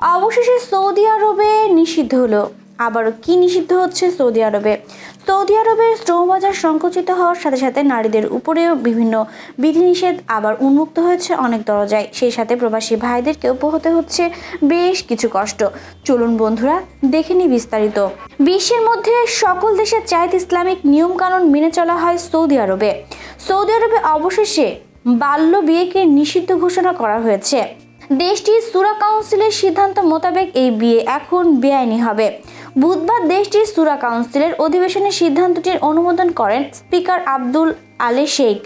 অবশেষে সৌদি আরবে নিষিদ্ধ হলো। আবারও কি নিষিদ্ধ হচ্ছে সৌদি আরবে? সৌদি আরবের শ্রমবাজার সংকুচিত হওয়ার সাথে সাথে নারীদের উপরেও বিভিন্ন বিধিনিষেধ আবার উন্মুক্ত হয়েছে অনেক দরজায়। সেই সাথে প্রবাসী ভাইদেরকেও পোহতে হচ্ছে বেশ কিছু কষ্ট। চলুন বন্ধুরা, দেখে নি বিস্তারিত। বিশ্বের মধ্যে সকল দেশের চাইতে ইসলামিক নিয়মকানুন মেনে চলা হয় সৌদি আরবে। সৌদি আরবে অবশেষে বাল্য বিয়েকে নিষিদ্ধ ঘোষণা করা হয়েছে। দেশটির সুরা কাউন্সিলের সিদ্ধান্ত মোতাবেক এই বিয়ে এখন বেআইনি হবে। বুধবার দেশটির সুরা কাউন্সিলের অধিবেশনে সিদ্ধান্তটির অনুমোদন করেন স্পিকার আব্দুল আলে শেখ।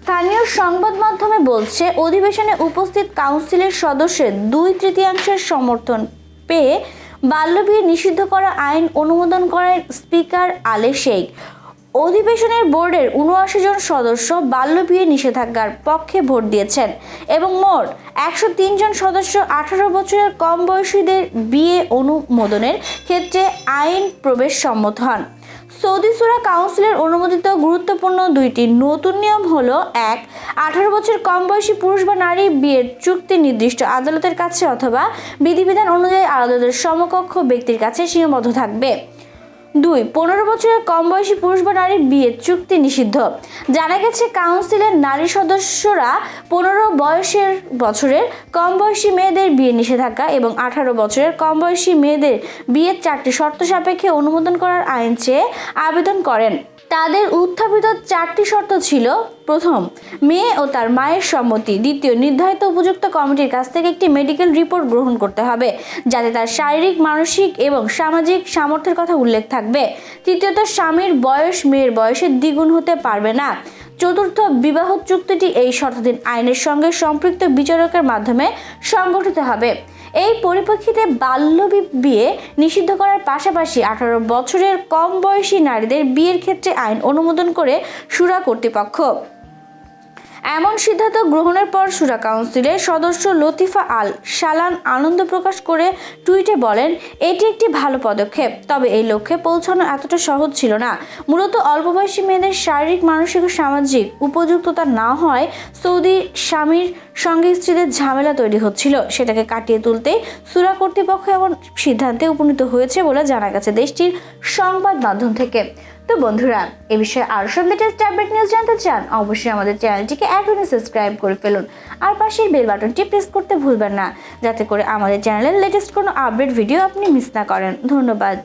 স্থানীয় সংবাদ মাধ্যমে বলছে, অধিবেশনে উপস্থিত কাউন্সিলের সদস্যের দুই তৃতীয়াংশের সমর্থন পেয়ে বাল্যবিয়ে নিষিদ্ধ করা আইন অনুমোদন করেন স্পিকার আলে শেখ। অধিবেশনের বোর্ডের উনআশি জন সদস্য বাল্যবিয়ে নিষেধাজ্ঞার পক্ষে ভোট দিয়েছেন এবং মোট একশো জন সদস্য আঠারো বছরের কম বয়সীদের বিয়ে অনুমোদনের ক্ষেত্রে আইন প্রবেশ সম্মত হন। সৌদি সুরা কাউন্সিলের অনুমোদিত গুরুত্বপূর্ণ দুইটি নতুন নিয়ম হলো, এক, আঠারো বছর কম বয়সী পুরুষ বা নারী বিয়ের চুক্তি নির্দিষ্ট আদালতের কাছে অথবা বিধিবিধান অনুযায়ী আদালতের সমকক্ষ ব্যক্তির কাছে সীমাবদ্ধ থাকবে। দুই, পনেরো বছরের কম বয়সী পুরুষ বা নারীর বিয়ে চুক্তি নিষিদ্ধ। জানা গেছে, কাউন্সিলের নারী সদস্যরা পনেরো বয়সের বছরের কম বয়সী মেয়েদের বিয়ে নিষেধাজ্ঞা এবং আঠারো বছরের কম বয়সী মেয়েদের বিয়ের চারটি শর্ত সাপেক্ষে অনুমোদন করার আইন চেয়ে আবেদন করেন। তাদের উত্থাপিত চারটি শর্ত ছিল, প্রথম, মেয়ে ও তার মায়ের সম্মতি, দ্বিতীয়, নির্ধারিত উপযুক্ত কমিটির কাছ থেকে একটি মেডিকেল রিপোর্ট গ্রহণ করতে হবে, যাতে তার শারীরিক, মানসিক এবং সামাজিক সামর্থ্যের কথা উল্লেখ থাকবে, তৃতীয়ত, স্বামীর বয়স মেয়ের বয়সের দ্বিগুণ হতে পারবে না, চতুর্থ বিবাহ চুক্তিটি এই শর্তাধীন আইনের সঙ্গে সম্পৃক্ত বিচারকের মাধ্যমে সংগঠিত হবে। এই পরিপ্রেক্ষিতে বাল্য বিয়ে নিষিদ্ধ করার পাশাপাশি আঠারো বছরের কম বয়সী নারীদের বিয়ের ক্ষেত্রে আইন অনুমোদন করে সুরা কর্তৃপক্ষ। এমন সিদ্ধান্ত গ্রহণের পর সুরা কাউন্সিলের সদস্য লতিফা আল সালান আনন্দ প্রকাশ করে টুইটে বলেন, এটি একটি ভালো পদক্ষেপ, তবে এই লক্ষ্যে পৌঁছানো এতটা সহজ ছিল না। মূলত অল্প বয়সী মেয়েদের শারীরিক, মানসিক ও সামাজিক উপযুক্ততা না হয় সৌদি স্বামীর সঙ্গে স্ত্রীদের ঝামেলা তৈরি হচ্ছিল। সেটাকে কাটিয়ে তুলতে সুরা কর্তৃপক্ষ এমন সিদ্ধান্তে উপনীত হয়েছে বলে জানা গেছে দেশটির সংবাদ মাধ্যম থেকে। তো বন্ধুরা, এ বিষয়ে আরও সব লেটেস্ট আপডেট নিউজ জানতে চান, অবশ্যই আমাদের চ্যানেলটিকে এখনই সাবস্ক্রাইব করে ফেলুন। আর পাশের বেল বাটনটি প্রেস করতে ভুলবেন না, যাতে করে আমাদের চ্যানেলের লেটেস্ট কোনো আপডেট ভিডিও আপনি মিস না করেন। ধন্যবাদ।